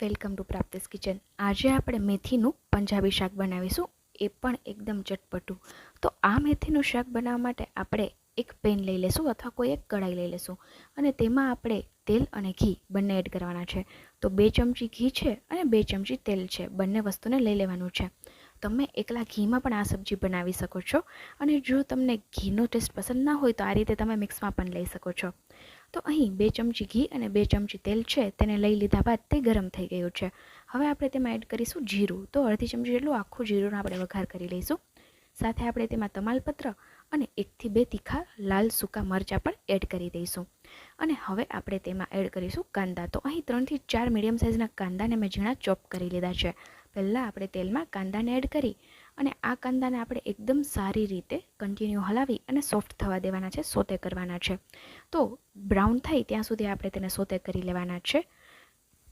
Welcome to પ્રાપ્તિસ kitchen. આજે આપણે મેથીનું પંજાબી શાક બનાવીશું. એ પણ એકદમ ચટપટું. તો આ મેથીનું શાક બનાવવા માટે આપણે એક પેન લઈ લેશું અથવા કોઈ એક કઢાઈ લઈ લેશું અને તેમાં આપણે તેલ અને ઘી બંને એડ કરવાના છે. તો બે ચમચી ઘી છે અને બે ચમચી તેલ છે. બંને વસ્તુને લઈ લેવાનું છે. તમે એકલા ઘીમાં પણ આ સબ્જી બનાવી શકો છો. અને જો તમને ઘીનો ટેસ્ટ પસંદ ના હોય તો આ રીતે તમે મિક્સમાં પણ લઈ શકો છો. તો અહીં બે ચમચી ઘી અને બે ચમચી તેલ છે, તેને લઈ લીધા બાદ તે ગરમ થઈ ગયું છે. હવે આપણે તેમાં એડ કરીશું જીરું. તો અડધી ચમચી જેટલું આખું જીરુંનો આપણે વઘાર કરી લઈશું. સાથે આપણે તેમાં તમાલપત્ર અને એકથી બે તીખા લાલ સૂકા મરચાં પણ એડ કરી દઈશું. અને હવે આપણે તેમાં એડ કરીશું કાંદા. તો અહીં ત્રણથી ચાર મીડિયમ સાઇઝના કાંદાને મેં ઝીણા ચોપ કરી લીધા છે. પહેલાં આપણે તેલમાં કાંદાને એડ કરી અને આ કાંદાને આપણે એકદમ સારી રીતે કન્ટિન્યુ હલાવી અને સોફ્ટ થવા દેવાના છે, સોતે કરવાના છે. તો બ્રાઉન થાય ત્યાં સુધી આપણે તેને સોતે કરી લેવાના છે.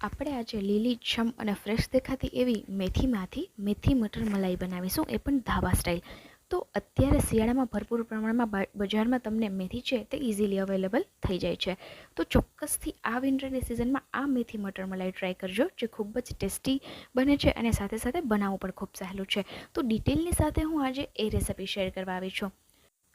આપણે આજે લીલી છમ અને ફ્રેશ દેખાતી એવી મેથીમાંથી મેથી મટર મલાઈ બનાવીશું, એ પણ ધાબા સ્ટાઇલ તો અત્યારે શિયાળામાં ભરપૂર પ્રમાણમાં બજારમાં તમને મેથી છે તે ઇઝીલી અવેલેબલ થઈ જાય છે. તો ચોક્કસથી આ વિન્ટરની સિઝનમાં આ મેથી મટર મલાઈ ટ્રાય કરજો, જે ખૂબ જ ટેસ્ટી બને છે અને સાથે સાથે બનાવવું પણ ખૂબ સહેલું છે. તો ડિટેલની સાથે હું આજે એ રેસિપી શેર કરવા આવી છું.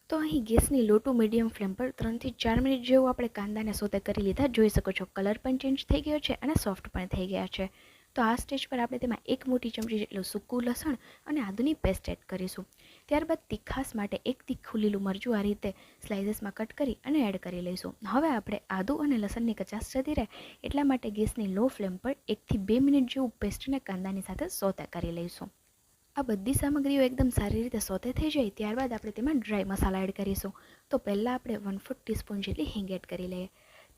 તો અહીં ગેસની લો ટુ મીડિયમ ફ્લેમ પર ત્રણથી ચાર મિનિટ જેવું આપણે કાંદાને સોતે કરી લીધા. જોઈ શકો છો કલર પણ ચેન્જ થઈ ગયો છે અને સોફ્ટ પણ થઈ ગયા છે. તો આ સ્ટેજ પર આપણે તેમાં એક મોટી ચમચી જેટલું સૂકું લસણ અને આદુની પેસ્ટ એડ કરીશું. ત્યારબાદ તીખાસ માટે એક તીખું લીલું મરચું આ રીતે સ્લાઇસીસમાં કટ કરી અને એડ કરી લઈશું. હવે આપણે આદુ અને લસણની કચાસ જતી રહે એટલા માટે ગેસની લો ફ્લેમ પર એકથી બે મિનિટ જેવું પેસ્ટને કાંદાની સાથે સોતે કરી લઈશું. આ બધી સામગ્રીઓ એકદમ સારી રીતે સોતે થઈ જાય ત્યારબાદ આપણે તેમાં ડ્રાય મસાલા એડ કરીશું. તો પહેલાં આપણે વન ફૂટ ટીસ્પૂન જેટલી હિંગ એડ કરી લઈએ.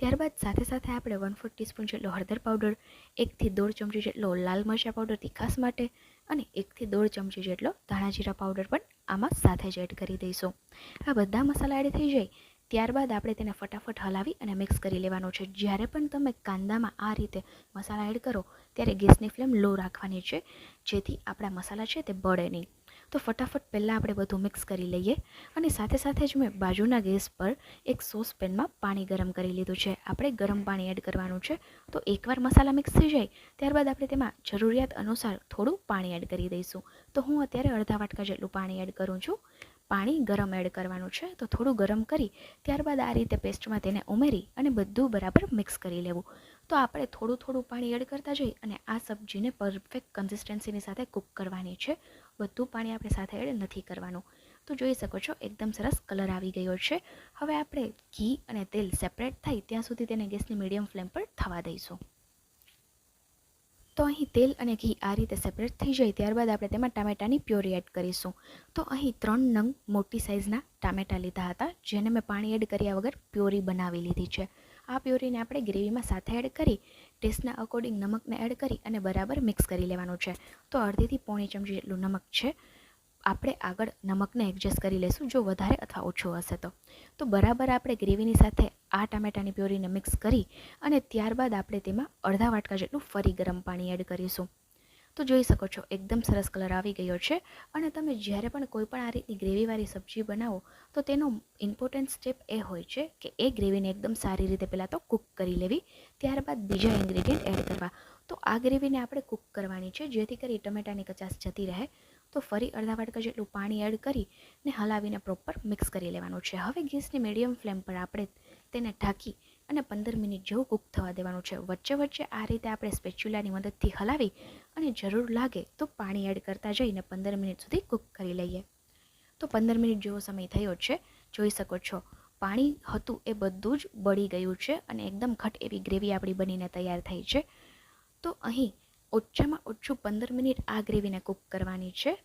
ત્યારબાદ સાથે સાથે આપણે વન ફોર્થ ટીસ્પૂન જેટલો હળદર પાવડર એકથી દોઢ ચમચી જેટલો લાલ મરચાં પાવડર તીખાસ માટે અને એકથી દોઢ ચમચી જેટલો ધાણા જીરા પાવડર પણ આમાં સાથે જ એડ કરી દઈશું. આ બધા મસાલા એડ થઈ જાય, ત્યારબાદ આપણે તેને ફટાફટ હલાવી અને મિક્સ કરી લેવાનું છે. જ્યારે પણ તમે કાંદામાં આ રીતે મસાલા એડ કરો, ત્યારે ગેસની ફ્લેમ લો રાખવાની છે, જેથી આપણા મસાલા છે તે બળે નહીં. તો ફટાફટ પહેલાં આપણે બધું મિક્સ કરી લઈએ અને સાથે સાથે જ મેં બાજુના ગેસ પર એક સોસ પેનમાં પાણી ગરમ કરી લીધું છે. આપણે ગરમ પાણી એડ કરવાનું છે. તો એકવાર મસાલા મિક્સ થઈ જાય, ત્યારબાદ આપણે તેમાં જરૂરિયાત અનુસાર થોડું પાણી એડ કરી દઈશું. તો હું અત્યારે અડધા વાટકા જેટલું પાણી એડ કરું છું. પાણી ગરમ એડ કરવાનું છે. તો થોડું ગરમ કરી, ત્યારબાદ આ રીતે પેસ્ટમાં તેને ઉમેરી અને બધું બરાબર મિક્સ કરી લેવું. તો આપણે થોડું થોડું પાણી એડ કરતા જઈ અને આ સબ્જીને પરફેક્ટ કન્સિસ્ટન્સીની સાથે કૂક કરવાની છે. બધું પાણી આપણે સાથે એડ નથી કરવાનું. તો જોઈ શકો છો, એકદમ સરસ કલર આવી ગયો છે. હવે આપણે ઘી અને તેલ સેપરેટ થાય ત્યાં સુધી તેને ગેસની મીડિયમ ફ્લેમ પર થવા દઈશું. તો અહીં તેલ અને ઘી આ રીતે સેપરેટ થઈ જાય, ત્યારબાદ આપણે તેમાં ટામેટાની પ્યોરી એડ કરીશું. તો અહીં ત્રણ નંગ મોટી સાઇઝના ટામેટાં લીધા હતા, જેને મેં પાણી એડ કર્યા વગર પ્યોરી બનાવી લીધી છે. આ પ્યોરીને આપણે ગ્રેવીમાં સાથે એડ કરી ટેસ્ટના અકોર્ડિંગ નમકને એડ કરી અને બરાબર મિક્સ કરી લેવાનું છે. તો અડધીથી પોણી ચમચી જેટલું નમક છે. આપણે આગળ નમકને એડજસ્ટ કરી લઈશું જો વધારે અથવા ઓછું હશે તો. તો બરાબર આપણે ગ્રેવીની સાથે આ ટામેટાની પ્યોરીને મિક્સ કરી અને ત્યારબાદ આપણે તેમાં અડધા વાટકા જેટલું ફરી ગરમ પાણી એડ કરીશું. તો જોઈ શકો છો, એકદમ સરસ કલર આવી ગયો છે અને તમે જ્યારે પણ કોઈ પણ આ રીતની ગ્રેવીવાળી સબ્જી બનાવો, તો તેનો ઇમ્પોર્ટન્ટ સ્ટેપ એ હોય છે કે એ ગ્રેવીને એકદમ સારી રીતે પહેલાં તો કૂક કરી લેવી, ત્યારબાદ બીજા ઇન્ગ્રેડિયન્ટ એડ કરવા. તો આ ગ્રેવીને આપણે કૂક કરવાની છે, જેથી કરી ટમેટાની કચાસ જતી રહે તો ફરી અડધા વાટકા જેટલું પાણી એડ કરી ને હલાવીને પ્રોપર મિક્સ કરી લેવાનું છે. હવે ગેસની મીડિયમ ફ્લેમ પર આપણે તેને ઢાંકી અને પંદર મિનિટ જેવું કૂક થવા દેવાનું છે. વચ્ચે વચ્ચે આ રીતે આપણે સ્પેચ્યુલાની મદદથી હલાવી અને જરૂર લાગે તો પાણી એડ કરતા જઈને પંદર મિનિટ સુધી કૂક કરી લઈએ. તો પંદર મિનિટ જેવો સમય થયો છે. જોઈ શકો છો, પાણી હતું એ બધું જ બળી ગયું છે અને એકદમ ઘટ એવી ગ્રેવી આપણી બનીને તૈયાર થઈ છે. તો અહીં ઓછામાં ઓછું પંદર મિનિટ આ ગ્રેવીને કૂક કરવાની છે.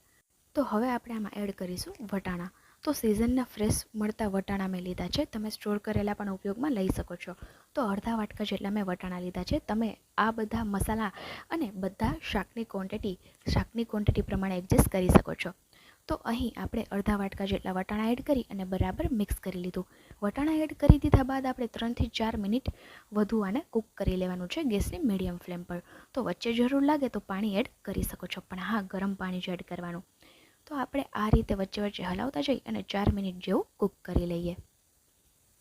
તો હવે આપણે આમાં એડ કરીશું વટાણા. તો સિઝનના ફ્રેશ મળતા વટાણા મેં લીધા છે. તમે સ્ટોર કરેલા પણ ઉપયોગમાં લઈ શકો છો. તો અડધા વાટકા જેટલા મેં વટાણા લીધા છે. તમે આ બધા મસાલા અને બધા શાકની ક્વોન્ટિટી શાકની ક્વોન્ટિટી પ્રમાણે એડજસ્ટ કરી શકો છો. તો અહીં આપણે અડધા વાટકા જેટલા વટાણા એડ કરી અને બરાબર મિક્સ કરી લીધું. વટાણા એડ કરી દીધા બાદ આપણે ત્રણથી ચાર મિનિટ વધુ આને કૂક કરી લેવાનું છે ગેસની મીડિયમ ફ્લેમ પર. તો વચ્ચે જરૂર લાગે તો પાણી એડ કરી શકો છો, પણ હા, ગરમ પાણી જ એડ કરવાનું. તો આપણે આ રીતે વચ્ચે વચ્ચે હલાવતા જઈ અને ચાર મિનિટ જેવું કૂક કરી લઈએ.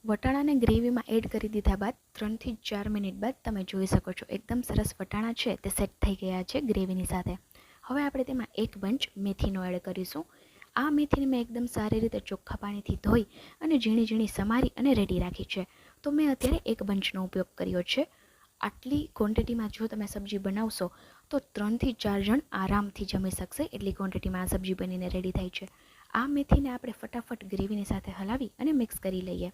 વટાણાને ગ્રેવીમાં એડ કરી દીધા બાદ ત્રણથી ચાર મિનિટ બાદ તમે જોઈ શકો છો, એકદમ સરસ વટાણા છે, તે સેટ થઈ ગયા છે ગ્રેવીની સાથે. હવે આપણે તેમાં એક બંચ મેથીનો એડ કરીશું. આ મેથીને મેં એકદમ સારી રીતે ચોખ્ખા પાણીથી ધોઈ અને ઝીણી ઝીણી સમારી અને રેડી રાખી છે. તો મેં અત્યારે એક બંચનો ઉપયોગ કર્યો છે. આટલી ક્વોન્ટિટીમાં જો તમે સબ્જી બનાવશો, તો ત્રણથી ચાર જણ આરામથી જમી શકશે એટલી ક્વોન્ટિટીમાં આ સબ્જી બનીને રેડી થાય છે. આ મેથીને આપણે ફટાફટ ગ્રેવીની સાથે હલાવી અને મિક્સ કરી લઈએ.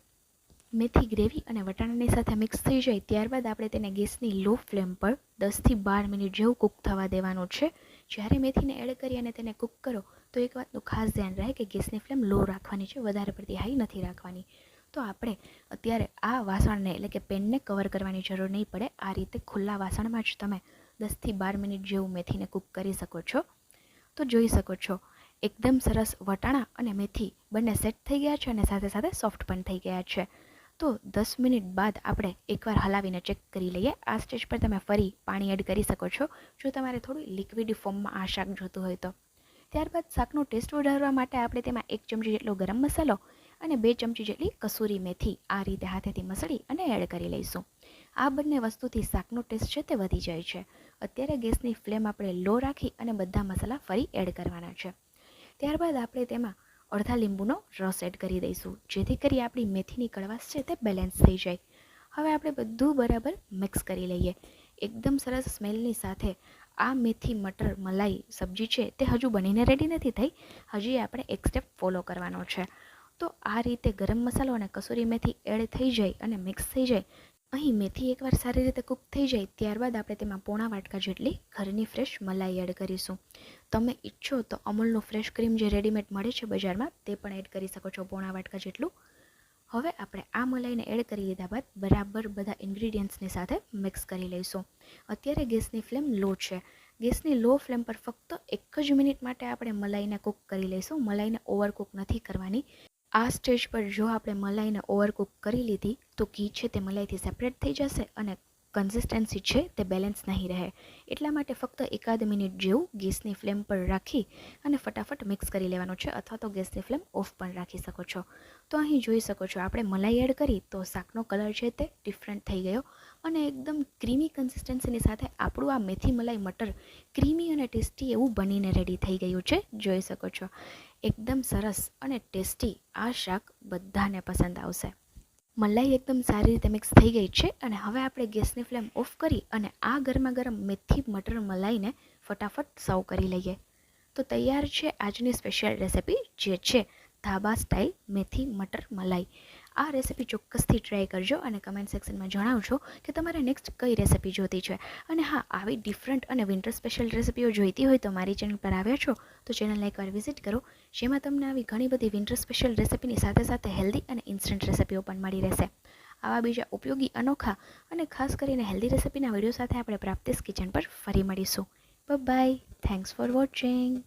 મેથી ગ્રેવી અને વટાણાની સાથે મિક્સ થઈ જાય ત્યારબાદ આપણે તેને ગેસની લો ફ્લેમ પર દસથી બાર મિનિટ જેવું કૂક થવા દેવાનું છે. જ્યારે મેથીને એડ કરી અને તેને કૂક કરો, તો એક વાતનું ખાસ ધ્યાન રહે કે ગેસની ફ્લેમ લો રાખવાની છે, વધારે પડતી હાઈ નથી રાખવાની. તો આપણે અત્યારે આ વાસણને એટલે કે પેનને કવર કરવાની જરૂર નહીં પડે. આ રીતે ખુલ્લા વાસણમાં જ તમે દસથી બાર મિનિટ જેવું મેથીને કૂક કરી શકો છો. તો જોઈ શકો છો, એકદમ સરસ વટાણા અને મેથી બંને સેટ થઈ ગયા છે અને સાથે સાથે સોફ્ટ પણ થઈ ગયા છે. તો દસ મિનિટ બાદ આપણે એકવાર હલાવીને ચેક કરી લઈએ. આ સ્ટેજ પર તમે ફરી પાણી એડ કરી શકો છો. જો તમારે થોડું લિક્વિડ ફોર્મમાં આ શાક જોતું હોય તો. ત્યારબાદ શાકનો ટેસ્ટ વધારવા માટે આપણે તેમાં એક ચમચી જેટલો ગરમ મસાલો અને બે ચમચી જેટલી કસૂરી મેથી આ રીતે હાથેથી મસળી અને એડ કરી લઈશું. આ બંને વસ્તુથી શાકનો ટેસ્ટ છે તે વધી જાય છે. અત્યારે ગેસની ફ્લેમ આપણે લો રાખી અને બધા મસાલા ફરી એડ કરવાના છે. ત્યારબાદ આપણે તેમાં અડધા લીંબુનો રસ એડ કરી દઈશું, જેથી કરી આપણી મેથીની કડવાશ છે તે બેલેન્સ થઈ જાય. હવે આપણે બધું બરાબર મિક્સ કરી લઈએ. એકદમ સરસ સ્મેલની સાથે આ મેથી, મટર, મલાઈ, સબ્જી છે તે હજુ બનીને રેડી નથી થઈ, હજી આપણે એક સ્ટેપ ફોલો કરવાનો છે. તો આ રીતે ગરમ મસાલો અને કસૂરી મેથી એડ થઈ જાય અને મિક્સ થઈ જાય અહીં મેથી એકવાર સારી રીતે કૂક થઈ જાય ત્યારબાદ આપણે તેમાં પોણા વાટકા જેટલી ઘરની ફ્રેશ મલાઈ એડ કરીશું. તમે ઈચ્છો તો અમૂલનું ફ્રેશ ક્રીમ જે રેડીમેડ મળે છે બજારમાં, તે પણ એડ કરી શકો છો પોણા વાટકા જેટલું. હવે આપણે આ મલાઈને એડ કરી લીધા બાદ બરાબર બધા ઇન્ગ્રીડિયન્ટ્સની સાથે મિક્સ કરી લઈશું. અત્યારે ગેસની ફ્લેમ લો છે. ગેસની લો ફ્લેમ પર ફક્ત એક જ મિનિટ માટે આપણે મલાઈને કૂક કરી લઈશું. મલાઈને ઓવરકૂક નથી કરવાની. આ સ્ટેજ પર જો આપણે મલાઈને ઓવરકૂક કરી લીધી તો ઘી છે તે મલાઈથી સેપરેટ થઈ જશે અને કન્સિસ્ટન્સી છે તે બેલેન્સ નહીં રહે. એટલા માટે ફક્ત એકાદ મિનિટ જેવું ગેસની ફ્લેમ પર રાખી અને ફટાફટ મિક્સ કરી લેવાનું છે અથવા તો ગેસની ફ્લેમ ઓફ પણ રાખી શકો છો. તો અહીં જોઈ શકો છો આપણે મલાઈ એડ કરી તો શાકનો કલર છે તે ડિફરન્ટ થઈ ગયો અને એકદમ ક્રીમી કન્સિસ્ટન્સીની સાથે આપણું આ મેથી મલાઈ મટર ક્રીમી અને ટેસ્ટી એવું બનીને રેડી થઈ ગયું છે. જોઈ શકો છો. એકદમ સરસ અને ટેસ્ટી આ શાક બધાને પસંદ આવશે. મલાઈ એકદમ સારી રીતે મિક્સ થઈ ગઈ છે અને હવે આપણે ગેસની ફ્લેમ ઓફ કરી અને આ ગરમા ગરમ મેથી મટર મલાઈને ફટાફટ સર્વ કરી લઈએ. તો તૈયાર છે આજની સ્પેશિયલ રેસિપી જે છે ધાબા સ્ટાઇલ મેથી, મટર, મલાઈ. આ રેસિપી ચોક્કસથી ટ્રાય કરજો અને કમેન્ટ સેક્શનમાં જણાવજો કે તમારે નેક્સ્ટ કઈ રેસિપી જોતી છે. અને હા, આવી ડિફરન્ટ અને વિન્ટર સ્પેશિયલ રેસિપીઓ જોઈતી હોય તો મારી ચેનલ પર આવ્યા છો, તો ચેનલને એકવાર વિઝિટ કરો, જેમાં તમને આવી ઘણી બધી વિન્ટર સ્પેશિયલ રેસિપીની સાથે સાથે હેલ્ધી અને ઇન્સ્ટન્ટ રેસિપીઓ પણ મળી રહેશે. આવા બીજા ઉપયોગી, અનોખા અને ખાસ કરીને હેલ્ધી રેસિપીના વીડિયો સાથે આપણે પ્રાપ્તિસ કિચન પર ફરી મળીશું. By thanks for watching